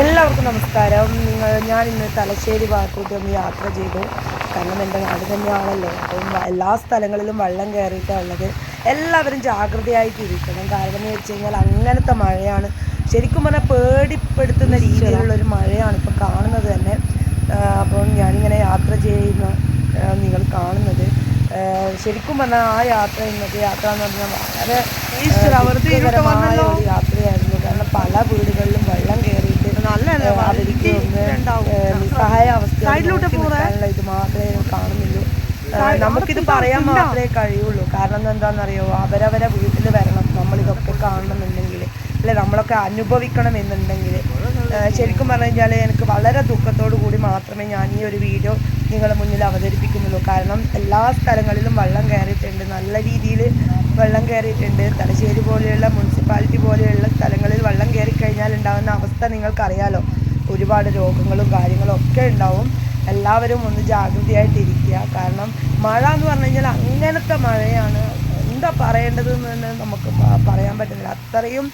എല്ലാവർക്കും നമസ്കാരം. നിങ്ങൾ ഞാൻ ഇന്ന് തലശ്ശേരി ഭാഗത്തോട്ട് ഒന്ന് യാത്ര ചെയ്തു. കാരണം എന്റെ നാട് തന്നെയാണല്ലോ. അപ്പം എല്ലാ സ്ഥലങ്ങളിലും വെള്ളം കയറിയിട്ടുള്ളത് ഉള്ളത് എല്ലാവരും ജാഗ്രതയായിട്ട് ഇരിക്കണം കാരണം എന്ന് വെച്ച് കഴിഞ്ഞാൽ അങ്ങനത്തെ മഴയാണ്. ശരിക്കും പറഞ്ഞാൽ പേടിപ്പെടുത്തുന്ന രീതിയിലുള്ള ഒരു മഴയാണ് ഇപ്പോൾ കാണുന്നത് തന്നെ. അപ്പം ഞാനിങ്ങനെ യാത്ര ചെയ്യുന്ന നിങ്ങൾ കാണുന്നത്. ശരിക്കും പറഞ്ഞാൽ ആ യാത്ര ഇന്നത്തെ യാത്ര എന്ന് പറഞ്ഞാൽ വളരെ യാത്രയായിരുന്നു. കാരണം പല വീടുകളിലും അവർക്ക് നിസ്സഹായ നിൽക്കാനുള്ള ഇത് മാത്രമേ കാണുന്നുള്ളൂ. നമുക്കിത് പറയാൻ മാത്രമേ കഴിയുള്ളൂ. കാരണം എന്താണെന്നറിയോ? അവരവരെ വീട്ടിൽ വരണം. നമ്മളിതൊക്കെ കാണണമെന്നുണ്ടെങ്കിൽ. അല്ലെ നമ്മളൊക്കെ അനുഭവിക്കണം എന്നുണ്ടെങ്കിൽ ശരിക്കും പറഞ്ഞു കഴിഞ്ഞാൽ എനിക്ക് വളരെ ദുഃഖത്തോടു കൂടി മാത്രമേ ഞാൻ ഈ ഒരു വീഡിയോ നിങ്ങളുടെ മുന്നിൽ അവതരിപ്പിക്കുന്നുള്ളൂ. കാരണം എല്ലാ സ്ഥലങ്ങളിലും വെള്ളം കയറിയിട്ടുണ്ട്. നല്ല രീതിയിൽ വെള്ളം കയറിയിട്ടുണ്ട്. തലശ്ശേരി പോലെയുള്ള മുനിസിപ്പാലിറ്റി പോലെയുള്ള സ്ഥലങ്ങളിൽ വെള്ളം കയറി കഴിഞ്ഞാൽ ഉണ്ടാകുന്ന അവസ്ഥ നിങ്ങൾക്കറിയാലോ? ഒരുപാട് രോഗങ്ങളും കാര്യങ്ങളും ഒക്കെ ഉണ്ടാവും. എല്ലാവരും ഒന്ന് ജാഗ്രതയായിട്ടിരിക്കുക. കാരണം മഴ എന്ന് പറഞ്ഞു കഴിഞ്ഞാൽ അങ്ങനത്തെ മഴയാണ്. എന്താ പറയേണ്ടത് എന്ന് നമുക്ക് പറയാൻ പറ്റുന്നില്ല അത്രയും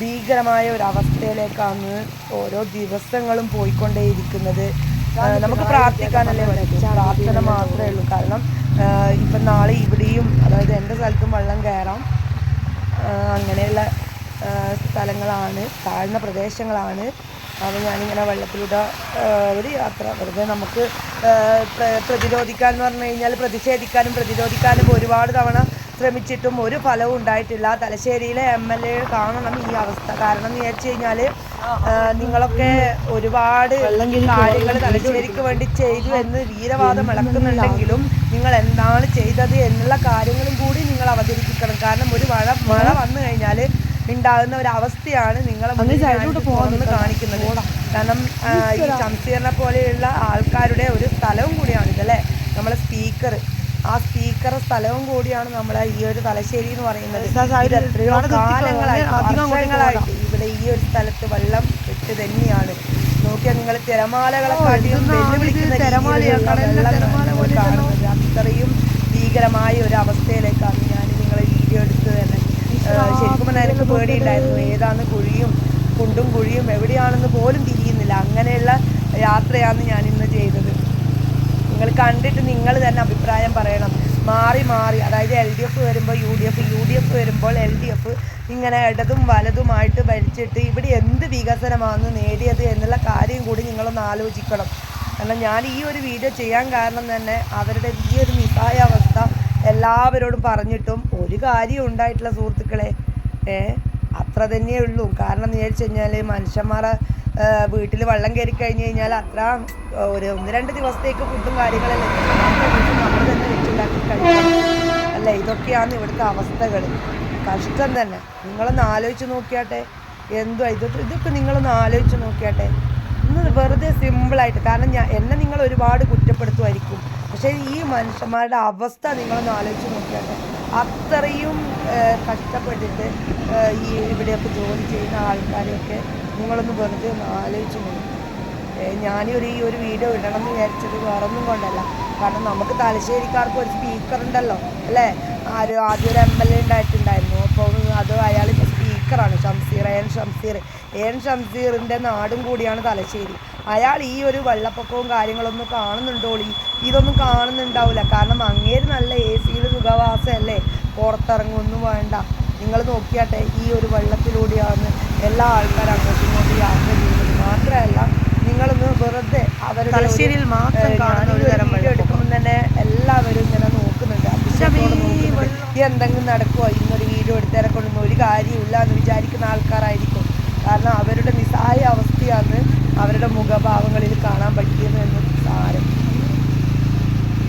ഭീകരമായ ഒരു അവസ്ഥയിലേക്കാണ് ഓരോ ദിവസങ്ങളും പോയിക്കൊണ്ടേയിരിക്കുന്നത്. നമുക്ക് പ്രാർത്ഥിക്കാനല്ലേ പറ്റും. പ്രാർത്ഥന മാത്രമേ ഉള്ളൂ. കാരണം ഇപ്പം നാളെ ഇവിടെയും അതായത് എന്റെ സ്ഥലത്തും വെള്ളം കയറാം. അങ്ങനെയുള്ള സ്ഥലങ്ങളാണ് താഴ്ന്ന പ്രദേശങ്ങളാണ്. അപ്പോൾ ഞാനിങ്ങനെ വെള്ളത്തിലൂടെ ഒരു യാത്ര. വെറുതെ നമുക്ക് പ്ര- പ്രതിരോധിക്കാൻ എന്ന് പറഞ്ഞു കഴിഞ്ഞാൽ പ്രതിഷേധിക്കാനും പ്രതിരോധിക്കാനും ഒരുപാട് തവണ ശ്രമിച്ചിട്ടും ഒരു ഫലവും ഉണ്ടായിട്ടില്ല. തലശ്ശേരിയിലെ എം എൽ എ കാണണം ഈ അവസ്ഥ. കാരണം എന്ന് വിചാരിച്ചു കഴിഞ്ഞാൽ നിങ്ങളൊക്കെ ഒരുപാട് കാര്യങ്ങൾ തലശ്ശേരിക്ക് വേണ്ടി ചെയ്തു എന്ന് വീരവാദം ഇളക്കുന്നുണ്ടെങ്കിലും നിങ്ങൾ എന്താണ് ചെയ്തത് എന്നുള്ള കാര്യങ്ങളും കൂടി നിങ്ങൾ അവതരിപ്പിക്കണം. കാരണം ഒരു മഴ മഴ വന്നു ഉണ്ടാകുന്ന ഒരു അവസ്ഥയാണ് നിങ്ങളെ പോകുന്നത് കാണിക്കുന്നത്. കാരണം ഈ ശംസീറിനെ പോലെയുള്ള ആൾക്കാരുടെ ഒരു സ്ഥലവും കൂടിയാണ് ഇതല്ലേ നമ്മളെ സ്പീക്കർ. ആ സ്പീക്കർ സ്ഥലവും കൂടിയാണ് നമ്മളെ ഈ ഒരു തലശ്ശേരി എന്ന് പറയുന്നത്. ഇത് എത്രയോ കാലങ്ങളായിട്ട് വർഷങ്ങളായിട്ട് ഇവിടെ ഈ ഒരു സ്ഥലത്ത് വെള്ളം ഇട്ട് തന്നെയാണ്. നോക്കിയാൽ നിങ്ങൾ തിരമാലകളെ വെല്ലുവിളിക്കുന്ന കാണുന്നത്. അത്രയും ഭീകരമായ ഒരു അവസ്ഥയിലേക്കാണ് ഞാൻ നിങ്ങളെ വീഡിയോ എടുത്ത് തന്നെ ഏഹ് ശരിക്കും പറഞ്ഞാൽ എനിക്ക് പേടിയുണ്ടായിരുന്നു. ഏതാണ് കുഴിയും കുണ്ടും കുഴിയും എവിടെയാണെന്ന് പോലും തിരിയുന്നില്ല. അങ്ങനെയുള്ള യാത്രയാണ് ഞാൻ ഇന്ന് ചെയ്തത്. നിങ്ങൾ കണ്ടിട്ട് നിങ്ങൾ തന്നെ അഭിപ്രായം പറയണം. മാറി മാറി. അതായത് എൽ ഡി എഫ് വരുമ്പോൾ U D F U D F വരുമ്പോൾ എൽ ഡി എഫ് ഇങ്ങനെ ഇടതും വലതുമായിട്ട് ഭരിച്ചിട്ട് ഇവിടെ എന്ത് വികസനമാണ് നേടിയത് എന്നുള്ള കാര്യം കൂടി നിങ്ങളൊന്ന് ആലോചിക്കണം. കാരണം ഞാൻ ഈ ഒരു വീഡിയോ ചെയ്യാൻ കാരണം തന്നെ അവരുടെ ഈ ഒരു നിസ്സായ അവസ്ഥ എല്ലാവരോടും പറഞ്ഞിട്ടും ഒരു കാര്യം ഉണ്ടായിട്ടില്ല സുഹൃത്തുക്കളെ. ഏ അത്ര തന്നെയേ ഉള്ളൂ. കാരണം എന്ന് വിചാരിച്ചു കഴിഞ്ഞാൽ മനുഷ്യന്മാരെ വീട്ടിൽ വെള്ളം കയറി കഴിഞ്ഞ് കഴിഞ്ഞാൽ അത്ര ഒരു ഒന്ന് രണ്ട് ദിവസത്തേക്ക് ഫുഡും കാര്യങ്ങളല്ലേ നമ്മൾ തന്നെ വെച്ചുണ്ടാക്കി കഴിക്കണം. അല്ല? ഇതൊക്കെയാണ് ഇവിടുത്തെ അവസ്ഥകൾ കഷ്ടം തന്നെ. നിങ്ങളൊന്ന് ആലോചിച്ച് നോക്കിയാട്ടെ. എന്തോ ഇതൊക്കെ ഇതൊക്കെ നിങ്ങളൊന്ന് ആലോചിച്ച് നോക്കിയാട്ടെ. ഒന്ന് വെറുതെ സിമ്പിളായിട്ട് കാരണം ഞാൻ എന്നെ നിങ്ങൾ ഒരുപാട് കുറ്റപ്പെടുത്തുമായിരിക്കും പക്ഷേ ഈ മനുഷ്യന്മാരുടെ അവസ്ഥ നിങ്ങളൊന്ന് ആലോചിച്ച് നോക്കിയാട്ടെ. അത്രയും കഷ്ടപ്പെട്ടിട്ട് ഈ ഇവിടെയൊക്കെ ജോലി ചെയ്യുന്ന ആൾക്കാരെയൊക്കെ നിങ്ങളൊന്ന് വെറുതെ ഒന്ന് ആലോചിച്ച് നോക്കും. ഞാനൊരു ഈ ഒരു വീഡിയോ ഇടണം എന്ന് വിചാരിച്ചത് വേറൊന്നും കൊണ്ടല്ല. കാരണം നമുക്ക് തലശ്ശേരിക്കാർക്ക് ഒരു സ്പീക്കർ ഉണ്ടല്ലോ അല്ലേ ആരും ആദ്യം ഒരു എം എൽ എ ഉണ്ടായിട്ടുണ്ടായിരുന്നു. അപ്പോൾ അത് അയാൾ സ്പീക്കറാണ് ഷംസീർ എൻ ഷംസീർ. എൻ ഷംസീറിന്റെ നാടും കൂടിയാണ് തലശ്ശേരി. അയാൾ ഈ ഒരു വെള്ളപ്പൊക്കവും കാര്യങ്ങളൊന്നും കാണുന്നുണ്ടോളി? ഇതൊന്നും കാണുന്നുണ്ടാവില്ല കാരണം അങ്ങേര് നല്ല എ സിയിൽ സുഖവാസമല്ലേ പുറത്തിറങ്ങൊന്നും വേണ്ട. നിങ്ങൾ നോക്കിയാട്ടെ ഈ ഒരു വെള്ളത്തിലൂടെയാണ് എല്ലാ ആൾക്കാരും അങ്ങോട്ടും ഇങ്ങോട്ടും യാത്ര ചെയ്യുന്നത്. മാത്രമല്ല നിങ്ങളൊന്ന് വെറുതെ അവരുടെ തലശ്ശേരിയിൽ മാത്രം വീഡിയോ എടുക്കുമ്പോൾ തന്നെ എല്ലാവരും ഇങ്ങനെ നോക്കുന്നുണ്ട്. എന്തെങ്കിലും നടക്കുമോ ഇന്നൊരു വീഡിയോ തിരക്കൊന്നും ഒരു കാര്യമില്ല എന്ന് വിചാരിക്കുന്ന ആൾക്കാരായിരിക്കും. കാരണം അവരുടെ നിസ്സായ അവസ്ഥയാണ് അവരുടെ മുഖഭാവങ്ങളിൽ കാണാൻ പറ്റിയത് എന്ന് സാരം.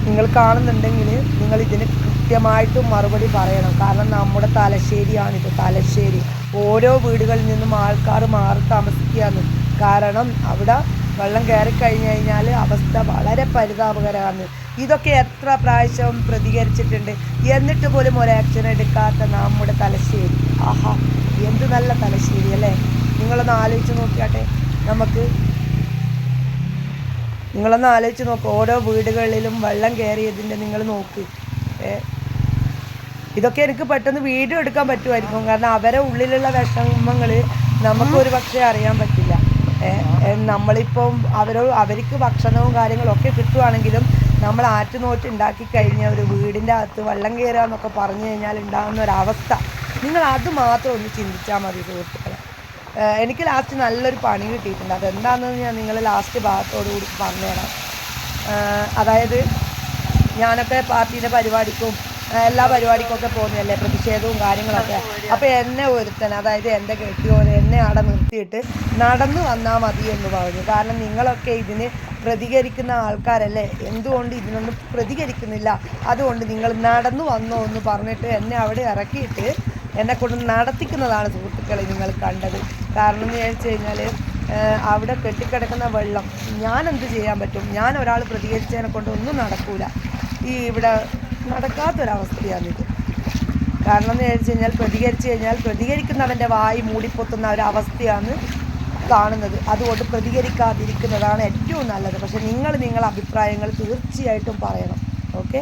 നിങ്ങൾ കാണുന്നുണ്ടെങ്കിൽ നിങ്ങൾ ഇതിന് കൃത്യമായിട്ടും മറുപടി പറയണം. കാരണം നമ്മുടെ തലശ്ശേരിയാണിത്. തലശ്ശേരി. ഓരോ വീടുകളിൽ നിന്നും ആൾക്കാർ മാറി താമസിക്കുകയാണ്. കാരണം അവിടെ വെള്ളം കയറി കഴിഞ്ഞു കഴിഞ്ഞാൽ അവസ്ഥ വളരെ പരിതാപകരമാണ്. ഇതൊക്കെ എത്ര പ്രാവശ്യം പ്രതികരിച്ചിട്ടുണ്ട്? എന്നിട്ട് പോലും ഒരു ആക്ഷൻ എടുക്കാത്ത നമ്മുടെ തലശ്ശേരി. ആഹാ എന്ത് നല്ല തലശ്ശേരി അല്ലേ? നിങ്ങളൊന്ന് ആലോചിച്ച് നോക്കിയാട്ടെ. നമുക്ക് നിങ്ങളൊന്ന് ആലോചിച്ച് നോക്ക്. ഓരോ വീടുകളിലും വെള്ളം കയറിയതിന്റെ നിങ്ങൾ നോക്ക്. ഇതൊക്കെ എനിക്ക് പെട്ടെന്ന് വീഡിയോ എടുക്കാൻ പറ്റുമായിരിക്കും. കാരണം അവരെ ഉള്ളിലുള്ള വിഷമങ്ങൾ നമുക്ക് ഒരു പക്ഷേ അറിയാൻ പറ്റില്ല. നമ്മളിപ്പം അവരോ അവർക്ക് ഭക്ഷണവും കാര്യങ്ങളും ഒക്കെ കിട്ടുവാണെങ്കിലും നമ്മൾ ആറ്റുനോറ്റ് ഉണ്ടാക്കി കഴിഞ്ഞ ഒരു വീടിന്റെ അകത്ത് വെള്ളം കയറുക എന്നൊക്കെ പറഞ്ഞു കഴിഞ്ഞാൽ ഉണ്ടാകുന്ന ഒരവസ്ഥ. നിങ്ങൾ അത് മാത്രം ഒന്ന് ചിന്തിച്ചാൽ മതി സുഹൃത്തുക്കളെ. എനിക്ക് ലാസ്റ്റ് നല്ലൊരു പണി കിട്ടിയിട്ടുണ്ട്. അതെന്താണെന്ന് ഞാൻ നിങ്ങൾ ലാസ്റ്റ് ഭാഗത്തോടു കൂടി പറഞ്ഞുതരാം അതായത് ഞാനൊക്കെ പാർട്ടിയുടെ പരിപാടിക്കും എല്ലാ പരിപാടിക്കൊക്കെ പോകുന്നതല്ലേ? പ്രതിഷേധവും കാര്യങ്ങളൊക്കെ. അപ്പോൾ എന്നെ ഒരുത്തൻ അതായത് എന്റെ കെട്ടിയോൻ എന്നെ അവിടെ നിർത്തിയിട്ട് നടന്നു വന്നാൽ മതി എന്ന് പറഞ്ഞു. കാരണം നിങ്ങളൊക്കെ ഇതിന് പ്രതികരിക്കുന്ന ആൾക്കാരല്ലേ? എന്തുകൊണ്ട് ഇതിനൊന്നും പ്രതികരിക്കുന്നില്ല? അതുകൊണ്ട് നിങ്ങൾ നടന്നു വന്നോ എന്ന് പറഞ്ഞിട്ട് എന്നെ അവിടെ ഇറക്കിയിട്ട് എന്നെ കൊണ്ട് നടത്തിക്കുന്നതാണ് സുഹൃത്തുക്കളെ നിങ്ങൾ കണ്ടത്. കാരണം എന്ന് ചോദിച്ചു കഴിഞ്ഞാൽ അവിടെ കെട്ടിക്കിടക്കുന്ന വെള്ളം ഞാൻ എന്ത് ചെയ്യാൻ പറ്റും? ഞാൻ ഒരാൾ പ്രതികരിച്ചതിനെ കൊണ്ട് ഒന്നും നടക്കൂല. ഈ ഇവിടെ നടക്കാത്തൊരവസ്ഥയാണിത് കാരണം എന്ന് ചോദിച്ചു കഴിഞ്ഞാൽ പ്രതികരിച്ചു കഴിഞ്ഞാൽ പ്രതികരിക്കുന്നവന്റെ വായി മൂടിപ്പൊത്തുന്ന ഒരവസ്ഥയാണ് കാണുന്നത്. അതുകൊണ്ട് പ്രതികരിക്കാതിരിക്കുന്നതാണ് ഏറ്റവും നല്ലത്. പക്ഷേ നിങ്ങൾ നിങ്ങളുടെ അഭിപ്രായങ്ങൾ തീർച്ചയായിട്ടും പറയണം. ഓക്കെ?